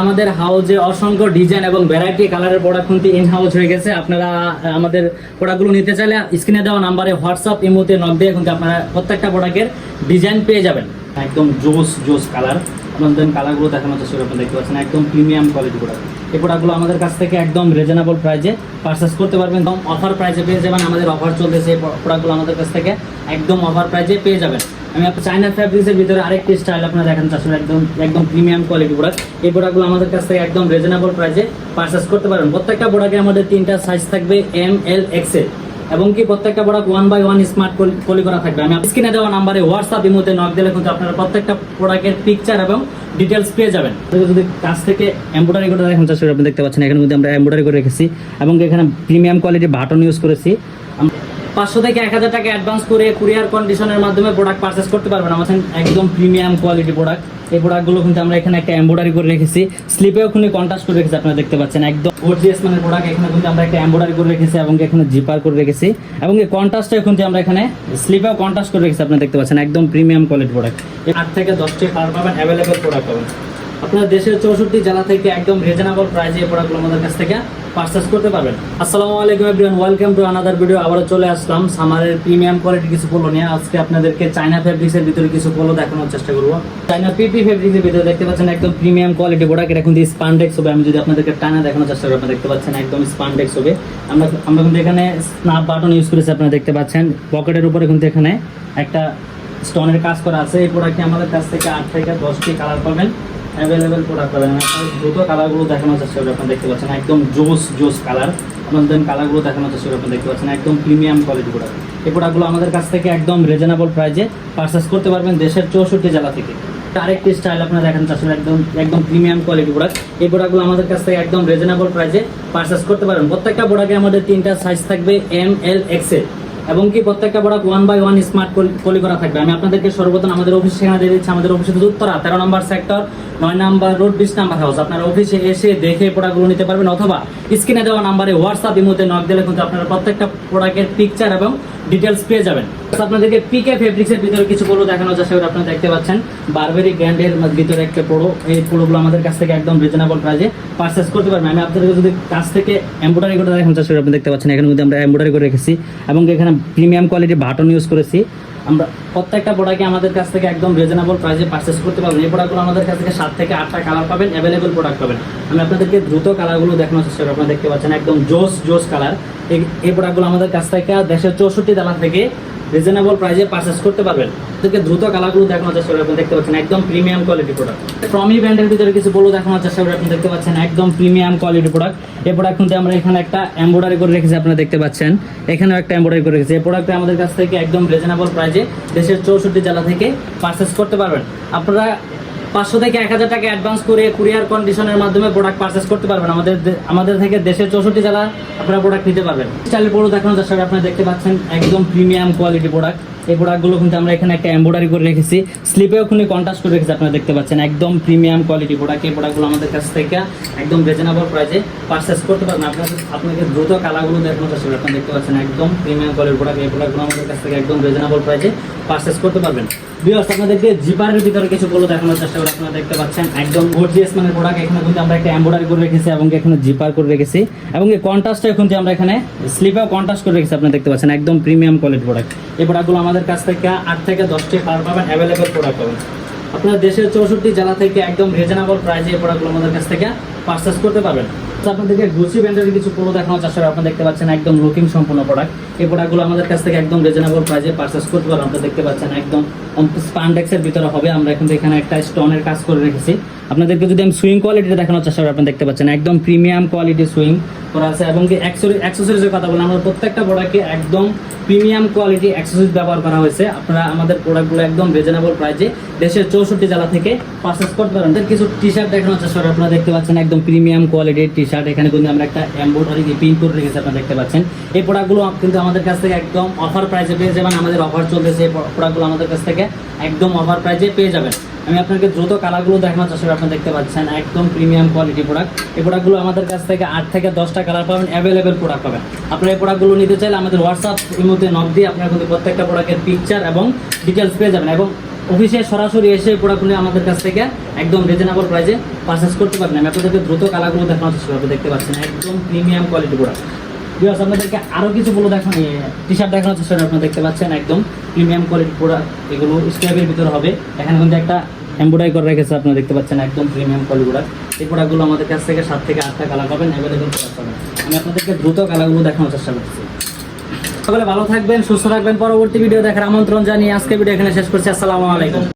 আমাদের হাউজে অসংখ্য ডিজাইন এবং ভ্যারাইটি কালারের প্রোডাক্ট কিন্তু ইন হাউজ হয়ে গেছে। আপনারা আমাদের প্রোডাক্টগুলো নিতে চাইলে স্ক্রিনে দেওয়া নাম্বারে হোয়াটসঅ্যাপ ইমোতে নক দিয়ে কিন্তু আপনারা প্রত্যেকটা প্রোডাক্টের ডিজাইন পেয়ে যাবেন। একদম জোস জোস কালার আমাদের কালারগুলো চেষ্টা করে আপনি দেখতে পাচ্ছেন, একদম প্রিমিয়াম কোয়ালিটি প্রোডাক্ট এই প্রোডাক্টগুলো আমাদের কাছ থেকে একদম রিজনেবল প্রাইসে পারচেস করতে পারবেন, একদম অফার প্রাইসে পেয়ে যাবেন। আমাদের অফার চলতেছে এই প্রোডাক্টগুলো আমাদের কাছ থেকে, একদম অফার প্রাইসে পেয়ে যাবেন। আমি আপনার চাইনা ফ্যাব্রিক্সের ভিতরে আরেকটি স্টাইল আপনারা দেখেন আসলে একদম একদম প্রিমিয়াম কোয়ালিটি প্রোডাক্ট এই প্রোডাক্টগুলো আমাদের কাছ থেকে একদম রিজনেবল প্রাইসে পারচেস করতে পারবেন। প্রত্যেকটা প্রোডাক্টে আমাদের তিনটা সাইজ থাকবে এম এল এক্সেল এবং কি প্রত্যেকটা product one by one smart poly করা থাকবে। আমি স্ক্রিনে দেওয়া নাম্বারে হোয়াটসঅ্যাপ ইমোতে নক দিলে কিন্তু আপনারা প্রত্যেকটা প্রোডাক্টের পিকচার এবং ডিটেলস পেয়ে যাবেন। যদি কাছ থেকে এমব্রয়ডারি করে দেখেন চাষ আপনি দেখতে পাচ্ছেন, এখানে মধ্যে আমরা এমব্রয়ডারি করে রেখেছি এবং এখানে প্রিমিয়াম কোয়ালিটি বাটন ইউজ করেছি। পাঁচশো থেকে এক হাজার টাকা অ্যাডভান্স করে কুরিয়ার কন্ডিশনের মাধ্যমে প্রোডাক্ট পারচেস করতে পারবেন। আমাদের একদম প্রিমিয়াম কোয়ালিটি প্রোডাক্ট এই প্রোডাক্টগুলো কিন্তু আমরা এখানে একটা এমব্রয়ডারি করে রেখেছি। স্লিপেও খুনি কন্ট্রাস্ট করে রেখেছি, আপনারা দেখতে পাচ্ছেন। একদম গোর্জিয়াস মানে প্রোডাক্ট এখানে কিন্তু আমরা একটা এমব্রয়ডারি করে রেখেছি এবং এখানে জিপার করে রেখেছি। এবং এই কন্ট্রাস্টটা কিন্তু আমরা এখানে স্লিপেও কন্ট্রাস্ট করে রেখেছি, আপনারা দেখতে পাচ্ছেন। একদম প্রিমিয়াম কোয়ালিটি প্রোডাক্ট আট থেকে দশটি কালার পাবেন অ্যাভেলেবেল প্রোডাক্ট পাবেন। আপনারা দেশের চৌষট্টি জেলা থেকে একদম রিজনেবল প্রাইসে এই প্রোডাক্টগুলো আমাদের কাছ থেকে পারচেস করতে পারবেন। আসসালামু আলাইকুম everyone welcome to another video আবারও চলে আসলাম সামারের প্রিমিয়াম কোয়ালিটি কিছু পোলো নিয়ে। আজকে আপনাদেরকে চায়না ফেব্রিক্সের ভিতরে কিছু পোলো দেখানোর চেষ্টা করব। চায়না পিপি ফেব্রিক্সের ভিতরে দেখতে পাচ্ছেন একদম প্রিমিয়াম কোয়ালিটি প্রোডাক্ট এটা কিন্তু স্পান্ডেক্স হবে। আমি যদি আপনাদেরকে টানা দেখানোর চেষ্টা করি, আপনারা দেখতে পাচ্ছেন একদম স্পান্ডেক্স হবে। আমরা আমরা কিন্তু এখানে স্ন্যাপ বাটন ইউজ করেছি, আপনারা দেখতে পাচ্ছেন। পকেটের উপরে কিন্তু এখানে একটা স্টোনের কাজ করা আছে। এই প্রোডাক্টটি আমাদের কাছ থেকে আট থেকে দশটি কালার পাবেন। অ্যাভেলেবেল প্রোডাক্ট পাবেন দ্রুত কালারগুলো দেখানোর চেষ্টা করি আপনারা দেখতে পাচ্ছেন, একদম জোস জোস কালার আমাদের কালারগুলো দেখানোর চেষ্টা করি আপনারা দেখতে পাচ্ছেন, একদম প্রিমিয়াম কোয়ালিটি প্রোডাক্ট এই প্রোডাক্টগুলো আমাদের কাছ থেকে একদম রিজনেবল প্রাইসে পারচেস করতে পারবেন দেশের চৌষট্টি জেলা থেকে। আরেকটি স্টাইল আপনারা দেখেন আসলে একদম একদম প্রিমিয়াম কোয়ালিটি প্রোডাক্ট এই প্রোডাক্টগুলো আমাদের কাছ থেকে একদম রিজনেবল প্রাইসে পারচেস করতে পারবেন। প্রত্যেকটা প্রোডাক্টে আমাদের তিনটা সাইজ থাকবে এম এল এক্সেল এবং কি প্রত্যেকটা product one by one smart কলি করা থাকবে। আমি আপনাদেরকে সর্বপ্রথম আমাদের অফিস সেখানে দিয়ে দিচ্ছি। আমাদের অফিসে উত্তরা, তেরো নম্বর সেক্টর নয় নাম্বার রোড বিশ নাম্বার হাউস আপনার অফিসে এসে দেখে প্রোডাক্টগুলো নিতে পারবেন, অথবা স্ক্রিনে দেওয়া নাম্বারে হোয়াটসঅ্যাপ ইমোতে নক দিলে কিন্তু আপনারা প্রত্যেকটা প্রোডাক্টের পিকচার এবং ডিটেলস পেয়ে যাবেন। আপনাদেরকে পিকে ফেব্রিক্সের ভিতরে কিছু পুরো দেখানো যাচ্ছে সেগুলো আপনারা দেখতে পাচ্ছেন। বারবেরি ব্র্যান্ডের ভিতরে একটা পোড়ো এই পোড়োগুলো আমাদের কাছ থেকে একদম রিজনেবল প্রাইসে পারচেস করতে পারবেন। আমি আপনাদেরকে যদি কাছ থেকে এমব্রয়ডারি করে দেখানো চাচ্ছি আপনি দেখতে পাচ্ছেন। এখানে মধ্যে আমরা এমব্রয়ডারি করে রেখেছি এবং এখানে প্রিমিয়াম কোয়ালিটির বাটন ইউজ করেছি। আমরা প্রত্যেকটা প্রোডাক্টে আমাদের কাছ থেকে একদম রিজনেবল প্রাইসে পারচেস করতে পারবেন। এই প্রোডাক্টগুলো আমাদের কাছ থেকে সাত থেকে আটটা কালার পাবেন অ্যাভেলেবল প্রোডাক্ট পাবেন। আমি আপনাদেরকে দ্রুত কালারগুলো দেখানোর চেষ্টা করি আপনারা দেখতে পাচ্ছেন একদম জোস জোস কালার এই এই প্রোডাক্টগুলো আমাদের কাছ থেকে দেশের চৌষট্টি দালা থেকে রিজনেবল প্রাইসে পারচেস করতে পারবেন। থেকে দ্রুত কালারগুলো দেখানোর চেষ্টা করি আপনি দেখতে পাচ্ছেন একদম প্রিমিয়াম কোয়ালিটি প্রোডাক্ট ফ্রমি ব্র্যান্ডের ভিতরে কিছু বলো দেখানোর চেষ্টা করি আপনি দেখতে পাচ্ছেন একদম প্রিমিয়াম কোয়ালিটি প্রোডাক্ট এই প্রোডাক্ট কিন্তু আমরা এখানে একটা এম্বয়ডারি করে রেখেছি, আপনারা দেখতে পাচ্ছেন। এখানেও একটা এম্বয়ডারি করে রেখেছি। এই প্রোডাক্টটা আমাদের কাছ থেকে একদম রিজনেবল প্রাইসে দেশের চৌষট্টি জেলা থেকে পারচেস করতে পারবেন। আপনারা পাঁচশো থেকে এক হাজার টাকা অ্যাডভান্স করে কুরিয়ার কন্ডিশনের মাধ্যমে প্রোডাক্ট পারচেস করতে পারবেন। আমাদের আমাদের থেকে দেশের চৌষট্টি জেলা আপনারা প্রোডাক্ট নিতে পারবেন। স্টাইল পুরো দেখানোর চেষ্টা করি, আপনারা দেখতে পাচ্ছেন একদম প্রিমিয়াম কোয়ালিটি প্রোডাক্ট এই প্রোডাক্টগুলো কিন্তু আমরা এখানে একটা এমব্রয়ডারি করে রেখেছি। স্লিপেও খুনি কন্ট্রাস্ট করে রেখেছি আপনারা দেখতে পাচ্ছেন। একদম প্রিমিয়াম কোয়ালিটি প্রোডাক্ট এই প্রোডাক্টগুলো আমাদের কাছ থেকে একদম রিজনেবল প্রাইসে পারচেস করতে পারবেন। আপনাদের আপনাকে দ্রুত কালারগুলো চেষ্টা করি, আপনারা দেখতে পাচ্ছেন। একদম প্রিমিয়াম কোয়ালিটি প্রোডাক্ট এই প্রোডাক্টগুলো আমাদের কাছ থেকে একদম রিজনেবল প্রাইসে পারচেস করতে পারবেন। বিয়ার্স আপনাদেরকে জিপারের ভিতরে কিছু বলে দেখানোর চেষ্টা করি আপনারা দেখতে পাচ্ছেন। একদম গোর্জিয়াস মানে প্রোডাক্ট এখানে কিন্তু আমরা একটা এমব্রয়ডারি করে রেখেছি এবং এখানে জিপার করে রেখেছি। এবং এই কন্ট্রাস্টটা কিন্তু আমরা এখানে স্লিপেও কন্ট্রাস্ট করে রেখেছি, আপনারা দেখতে পাচ্ছেন, একদম প্রিমিয়াম কোয়ালিটি প্রোডাক্ট এই প্রোডাক্টগুলো আমাদের কাছ থেকে আট থেকে দশটি কালার পাবেন অ্যাভেলেবেল প্রোডাক্ট পাবেন। আপনারা দেশের চৌষট্টি জেলা থেকে একদম রিজনেবল প্রাইসে এই প্রোডাক্টগুলো আমাদের কাছ থেকে পারচেস করতে পারবেন। তো আপনাদেরকে গুচি ব্র্যান্ডের কিছু পুরো দেখানোর চেষ্টা করি আপনারা দেখতে পাচ্ছেন একদম লুকিং সম্পূর্ণ প্রোডাক্ট এই প্রোডাক্টগুলো আমাদের কাছ থেকে একদম রিজনেবল প্রাইসে পারচেস করতে পারেন আপনারা দেখতে পাচ্ছেন একদম স্পান্ডেক্সের ভিতরে হবে। আমরা কিন্তু এখানে একটা স্টোনের কাজ করে রেখেছি। আপনাদেরকে যদি আমি সুইং কোয়ালিটিটা দেখানোর চেষ্টা করি, আপনারা দেখতে পাচ্ছেন একদম প্রিমিয়াম কোয়ালিটি সুইং করা আছে এবং কি অ্যাক্সেসরিজের কথা বললাম। আমরা প্রত্যেকটা প্রোডাক্টে একদম প্রিমিয়াম কোয়ালিটি অ্যাক্সেসরিজ ব্যবহার করা হয়েছে। আপনারা আমাদের প্রোডাক্টগুলো একদম রিজনেবল প্রাইসে দেশের চৌষট্টি জেলা থেকে পারচেস করতে পারেন। কিছু টি শার্ট দেখানোর চেষ্টা করি। আপনারা দেখতে পাচ্ছেন একদম প্রিমিয়াম কোয়ালিটির টি শার্ট এখানে কিন্তু আমরা একটা এম্বোডারি পিন করে রেখেছি, আপনারা দেখতে পাচ্ছেন। এই প্রোডাক্টগুলো কিন্তু আমাদের কাছ থেকে একদম অফার প্রাইসে পেয়ে যাবেন। আমাদের অফার চলতেছে এই প্রোডাক্টগুলো আমাদের কাছ থেকে একদম অফার প্রাইসে পেয়ে যাবেন। আমি আপনাকে দ্রুত কালারগুলো দেখানোর চেষ্টা করি আপনারা দেখতে পাচ্ছেন, একদম প্রিমিয়াম কোয়ালিটি প্রোডাক্ট এই প্রোডাক্টগুলো আমাদের কাছ থেকে আট থেকে দশটা কালার পাবেন অ্যাভেলেবেল প্রোডাক্ট পাবেন। আপনারা এই প্রোডাক্টগুলো নিতে চাইলে আমাদের হোয়াটসঅ্যাপ ইমোতে নক দিয়ে আপনারা কিন্তু প্রত্যেকটা প্রোডাক্টের পিকচার এবং ডিটেলস পেয়ে যাবেন এবং অফিসে সরাসরি এসে প্রোডাক্টগুলো আমাদের কাছ থেকে একদম রিজনেবল প্রাইসে পারচেস করতে পারবেন। আমি আপনাদেরকে দ্রুত কালারগুলো দেখানোর চেষ্টা করব দেখতে পাচ্ছেন, একদম প্রিমিয়াম কোয়ালিটি প্রোডাক্ট বিকজ আপনাদেরকে আরও কিছু বলে দেখান টি শার্ট দেখানোর চেষ্টা আপনারা দেখতে পাচ্ছেন, একদম প্রিমিয়াম কোয়ালিটি প্রোডাক্ট এগুলো স্ট্যাপের ভিতরে হবে। এখানে কিন্তু একটা এমব্রয়ডারি করে রেখেছে, আপনারা দেখতে পাচ্ছেন একদম প্রিমিয়াম কোয়ালিটি এই প্রোডাক্টগুলো আমাদের কাছ থেকে সাত থেকে আটটা কালার পাবেন অ্যাভেলেবল প্রোডাক্ট আমি আপনাদেরকে দ্রুত কালারগুলো দেখানোর চেষ্টা করছি। সকলে ভালো থাকবেন, সুস্থ থাকবেন, পরবর্তী ভিডিও দেখার আমন্ত্রণ জানিয়ে আজকে ভিডিও এখানে শেষ করছি। আসসালামু আলাইকুম।